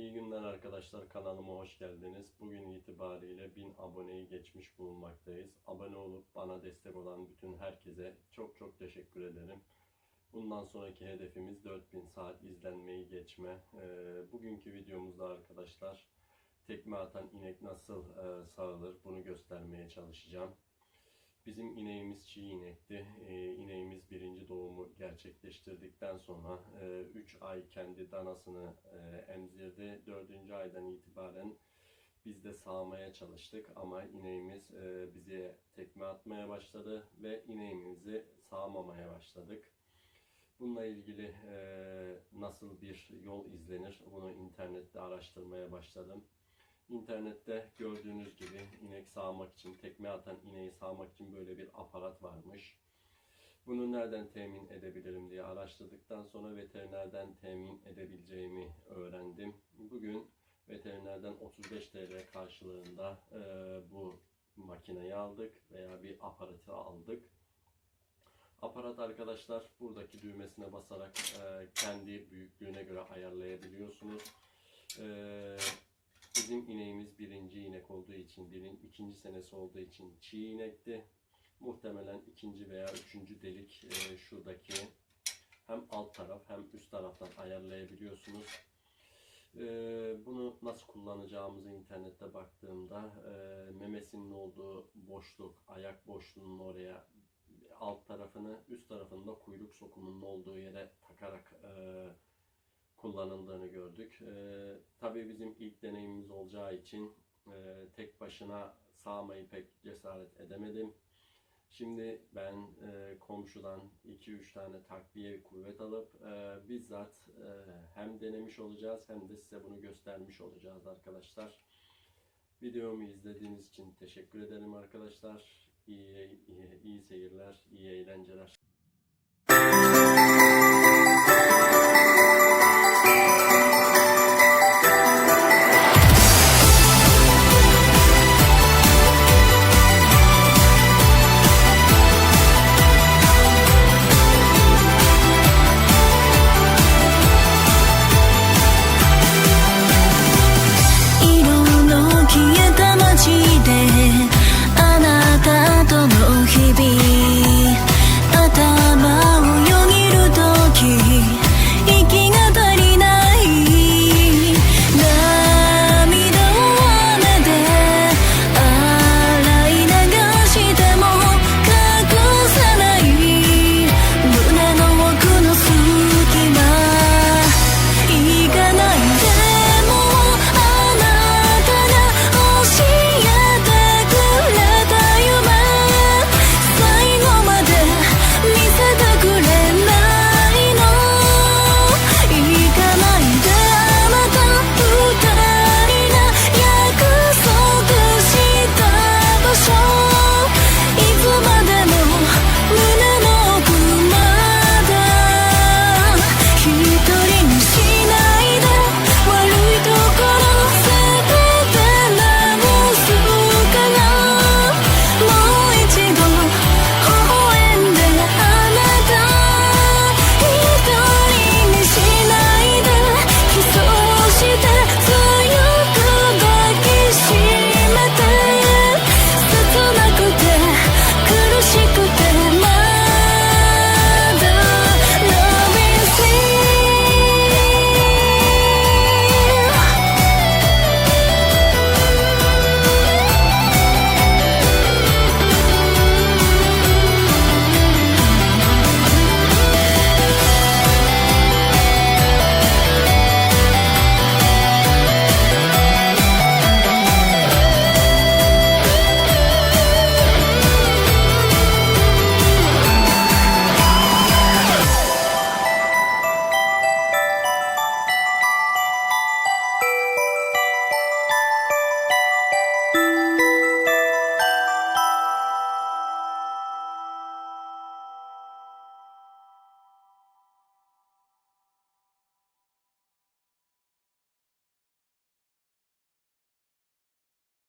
İyi günler arkadaşlar kanalıma hoş geldiniz. Bugün itibariyle 1000 aboneyi geçmiş bulunmaktayız. Abone olup bana destek olan bütün herkese çok çok teşekkür ederim. Bundan sonraki hedefimiz 4000 saat izlenmeyi geçme. Ee, bugünkü videomuzda arkadaşlar tekme atan inek nasıl e, sağılır bunu göstermeye çalışacağım. Bizim ineğimiz çiğ inekti. Ee, ineğimiz birinci doğumu gerçekleştirdikten sonra 3 ay kendi danasını e, emzirdi. 4. aydan itibaren biz de sağmaya çalıştık ama ineğimiz e, bize tekme atmaya başladı ve ineğimizi sağmamaya başladık. Bununla ilgili e, nasıl bir yol izlenir bunu internette araştırmaya başladım. İnternette gördüğünüz gibi inek sağmak için, tekme atan ineği sağmak için böyle bir aparat varmış. Bunu nereden temin edebilirim diye araştırdıktan sonra veterinerden temin edebileceğimi öğrendim. Bugün veterinerden 35 TL karşılığında e, bu makineyi aldık veya bir aparatı aldık. Aparat arkadaşlar buradaki düğmesine basarak e, kendi büyüklüğüne göre ayarlayabiliyorsunuz. E, Bizim ineğimiz birinci inek olduğu için, birin, ikinci senesi olduğu için çiğ inekti. Muhtemelen ikinci veya üçüncü delik e, şuradaki hem alt taraf hem üst taraftan ayarlayabiliyorsunuz. E, bunu nasıl kullanacağımızı internette baktığımda e, memesinin olduğu boşluk, ayak boşluğunun oraya alt tarafını, üst tarafında kuyruk sokumunun olduğu yere takarak kullanıldığını gördük. E, tabii bizim ilk deneyimimiz olacağı için e, tek başına sağmayı pek cesaret edemedim. Şimdi ben e, komşudan 2-3 tane takviye kuvvet alıp e, bizzat e, hem denemiş olacağız hem de size bunu göstermiş olacağız arkadaşlar. Videomu izlediğiniz için teşekkür ederim arkadaşlar. İyi, iyi, iyi seyirler, iyi eğlenceler.